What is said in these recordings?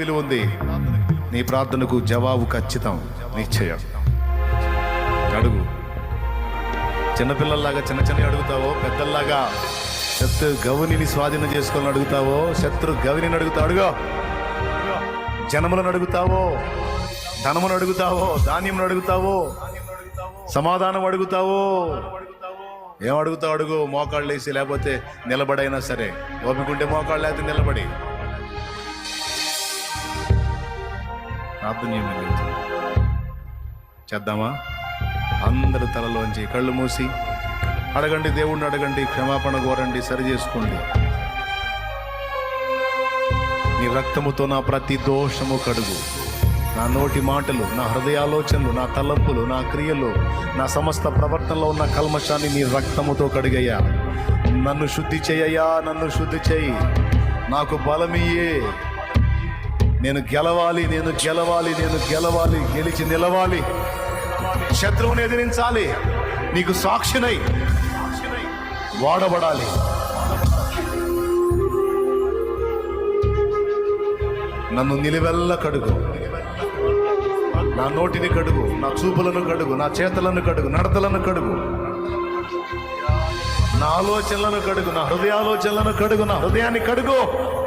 విలువ ఉంది. నీ ప్రార్థనకు జవాబు ఖచ్చితం. నిశ్చయం. అడుగు. చిన్నపిల్లల్లాగా చిన్న చిన్న అడుగుతావో పెద్దల్లాగా శత్రు గౌనిని స్వాధీనం చేసుకొని అడుగుతావో శత్రు గవిని అడుగుతావు అడుగో. జనములను అడుగుతావో ధనమును అడుగుతావో ధాన్యమును అడుగుతావో సమాధానం అడుగుతావో. ఏం అడుగుతావు అడుగు? మోకాళ్ళు వేసి లేకపోతే నిలబడైనా సరే. ఓపికంటే మోకాళ్ళు లేకపోతే నిలబడి. ప్రార్థనీయం చేయమని చేద్దామా? అందరి తలలోంచి కళ్ళు మూసి అడగండి దేవుణ్ణి అడగండి క్షమాపణ కోరండి సరి చేసుకోండి. నీ రక్తముతో నా ప్రతి దోషము కడుగు. నా నోటి మాటలు నా హృదయాలోచనలు నా తలంపులు నా క్రియలు నా సమస్త ప్రవర్తనలో ఉన్న కల్మషాన్ని నీ రక్తముతో కడిగయ్యా. నన్ను శుద్ధి చేయయ్యా నన్ను శుద్ధి చేయి. నాకు బలమియ్యే నేను గెలవాలి నేను గెలవాలి నేను గెలవాలి గెలిచి నిలవాలి. శత్రువుని ఎదిరించాలి. నీకు సాక్షినై వాడబడాలి. నన్ను నిలువెల్ల కడుగు. నా నోటిని కడుగు నా చూపులను కడుగు నా చేతులను కడుగు నడతలను కడుగు. నా ఆలోచనలను కడుగు నా హృదయాలోచనలను కడుగు నా హృదయాన్ని కడుగు.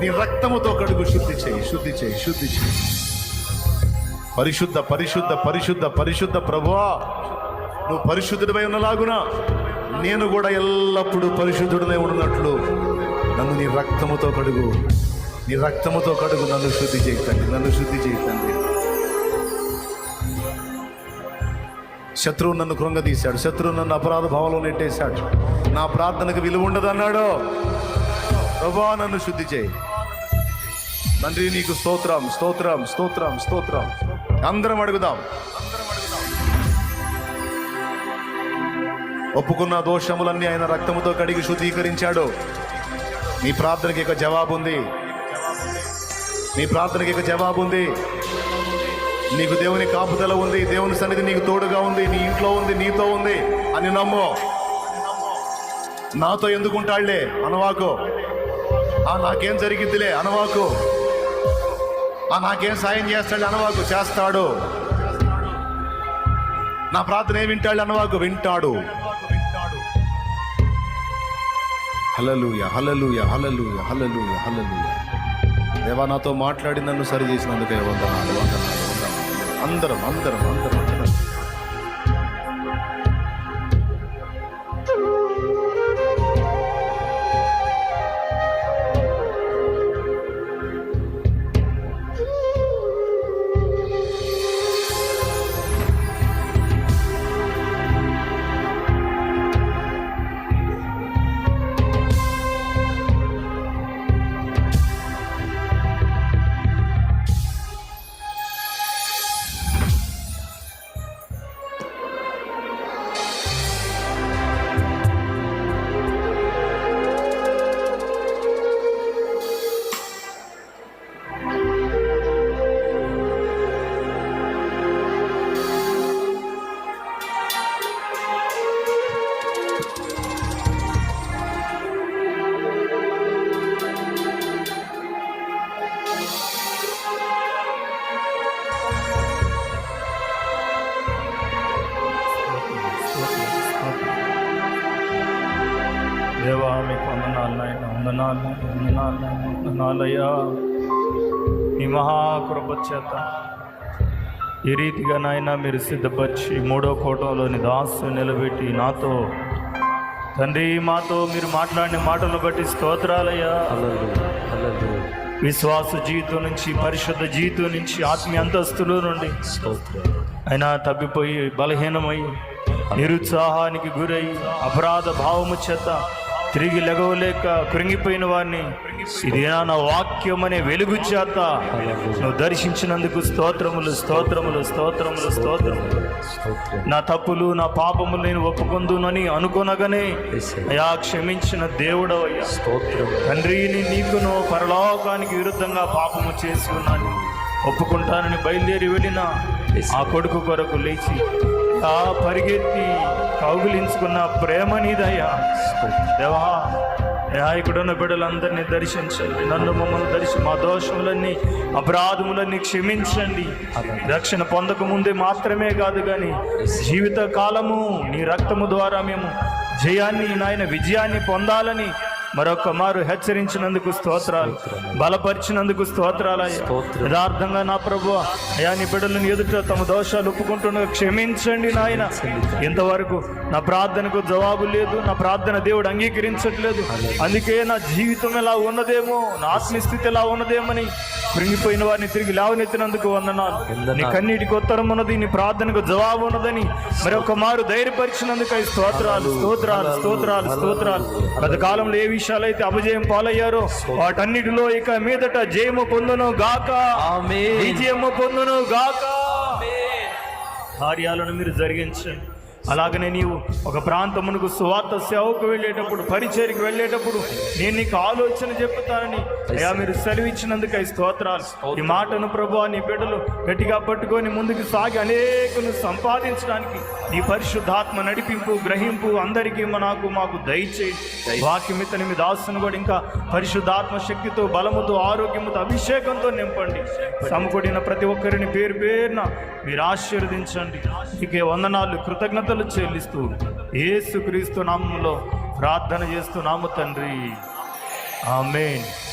నీ రక్తముతో కడుగు శుద్ధి చేయి శుద్ధి చేయి శుద్ధి చేయి. పరిశుద్ధ పరిశుద్ధ పరిశుద్ధ పరిశుద్ధ ప్రభువా నువ్వు పరిశుద్ధుడిపై ఉన్నలాగున నేను కూడా ఎల్లప్పుడూ పరిశుద్ధుడనే ఉన్నట్లు నన్ను నీ రక్తముతో కడుగు. నీ రక్తముతో కడుగు నన్ను శుద్ధి చేయకండి నన్ను శుద్ధి చేయకండి శత్రువు నన్ను కృంగదీశాడు శత్రువు నన్ను అపరాధ భావంలో నెట్టేశాడు. నా ప్రార్థనకు విలువ ఉండదన్నాడు. ప్రభా నన్ను శుద్ధి చేయి. తండ్రి నీకు స్తోత్రం స్తోత్రం స్తోత్రం స్తోత్రం. అందరం అడుగుదాం. ఒప్పుకున్న దోషములన్నీ ఆయన రక్తముతో కడిగి శుద్ధీకరించాడు. నీ ప్రార్థనకి ఒక జవాబు ఉంది. నీ ప్రార్థనకి ఒక జవాబు ఉంది. నీకు దేవుని కాపుదల ఉంది. దేవుని సన్నిధి నీకు తోడుగా ఉంది. నీ ఇంట్లో ఉంది నీతో ఉంది అని నమ్ము. నాతో ఎందుకుంటాళ్ళే? అనవాకు. ఆ నాకేం జరిగిద్దిలే? అనవాకు. నాకేం సాయం చేస్తాడు అనవాకు చేస్తాడు. నా ప్రార్థన ఏం వింటాడు అనవాకు? వింటాడు. హలలుయ హలలుయ హలలుయ హలలుయ హలలుయ దేవా నాతో మాట్లాడి నన్ను సరి చేసినందుకే వందనాలు వందనాలు వందనాలు. అందరం అందరం అందరం. నాలయ ఈ మహాకృప చేత ఈ రీతిగా నాయన మీరు సిద్ధపరిచి మూడో కోటలోని దాసు నిలబెట్టి నాతో తండ్రి మాతో మీరు మాట్లాడిన మాటలను బట్టి స్తోత్రాలయ్యా. విశ్వాస జీవితం నుంచి పరిశుద్ధ జీవితం నుంచి ఆత్మీయ అంతస్తుల నుండి అయినా తప్పిపోయి బలహీనమై నిరుత్సాహానికి గురై అపరాధ భావము చేత తిరిగి లెగవలేక కృంగిపోయిన వారిని ఇది నా వాక్యం అనే వెలుగు చేత నువ్వు దర్శించినందుకు స్తోత్రములు స్తోత్రములు స్తోత్రములు స్తోత్రములు. నా తప్పులు నా పాపములు నేను ఒప్పుకొందునని అనుకునగానే అయా క్షమించిన దేవుడవయ్యా. తండ్రిని నీకును పరలోకానికి విరుద్ధంగా పాపము చేసి ఉన్నాను. ఒప్పుకుంటానని బయలుదేరి వెళ్ళిన ఆ కొడుకు కొరకు లేచి ఆ పరిగెత్తి కౌగిలించుకున్న ప్రేమ నీదయ్యా దేవా నాయకుడున్న బిడ్డలందరినీ దర్శించండి. నన్ను మమ్మల్ని దర్శి మా దోషములన్నీ అపరాధములన్నీ క్షమించండి. రక్షణ పొందక ముందే మాత్రమే కాదు కానీ జీవిత కాలము నీ రక్తము ద్వారా మేము జయాన్ని నాయన విజయాన్ని పొందాలని మరొక మారు హెచ్చరించినందుకు స్తోత్రాలు. బలపరిచినందుకు స్తోత్రాలు అయ్యా. యథార్థంగా నా ప్రభు అయా నీ బిడ్డలను ఎదుట తమ దోషాలు ఒప్పుకుంటున్న క్షమించండి నాయన. ఇంతవరకు నా ప్రార్థనకు జవాబు లేదు నా ప్రార్థన దేవుడు అంగీకరించట్లేదు. అందుకే నా జీవితం ఎలా ఉన్నదేమో నా ఆత్మస్థితి ఎలా ఉన్నదేమని కృంగిపోయిన వారిని తిరిగి లేవనెత్తినందుకు వందనాలు. నీ కన్నీటికి ఉత్తరం ఉన్నది నీ ప్రార్థనకు జవాబు ఉన్నదని మరొక మారు ధైర్యపరిచినందుకు ఈ స్తోత్రాలు స్తోత్రాలు స్తోత్రాలు స్తోత్రాలు. గత కాలంలో ఏ విషయాలైతే అపజయం పాలయ్యారో వాటన్నిటిలో ఇక మీదట జయము పొందును గాక. విజయము పొందును గాక. కార్యాలను మీరు జరిగించండి. అలాగనే నీవు ఒక ప్రాంతమునకు సువార్త సేవకు వెళ్ళేటప్పుడు పరిచయకి వెళ్ళేటప్పుడు నేను నీకు ఆలోచన చెప్తానని అయ్యా మీరు సెలవిచ్చినందుకు ఈ స్తోత్రాలు. ఈ మాటను ప్రభు నీ బిడ్డలు గట్టిగా పట్టుకొని ముందుకు సాగి అనేకులు సంపాదించడానికి నీ పరిశుద్ధాత్మ నడిపింపు గ్రహింపు అందరికీ నాకు మాకు దయచేయి. వాక్యమితని మీ దాసును కూడా ఇంకా పరిశుద్ధాత్మ శక్తితో బలముతో ఆరోగ్యముతో అభిషేకంతో నింపండి. సమకూడిన ప్రతి ఒక్కరిని పేరు పేరున మీరు ఆశీర్వదించండి. నీకే వందనాలు కృతజ్ఞతలు చెల్లిస్తూ ఏసుక్రీస్తు నామంలో ప్రార్థన చేస్తున్నాము తండ్రి. ఆమెన్.